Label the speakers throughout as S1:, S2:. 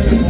S1: Thank you.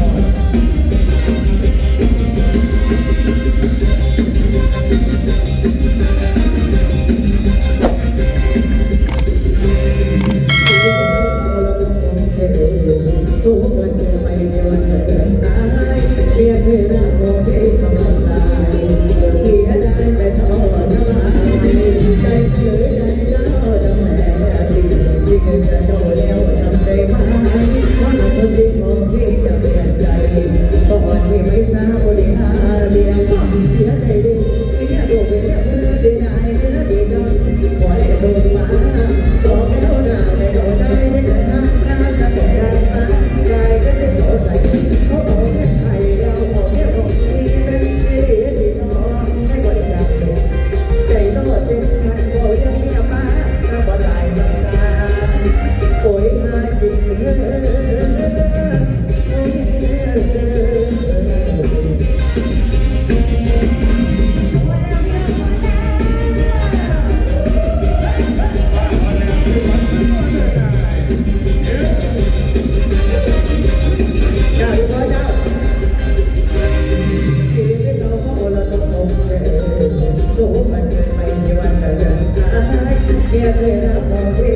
S1: เมียเคยรัก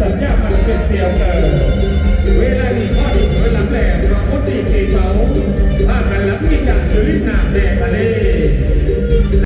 S1: สัญญามันเป็นเสียวเตอเวลานี้พ่อดีเวลาแหลมพราก็ตีตีเขาถ้ากันลับมีดังหรื
S2: อหนาแดงทะเล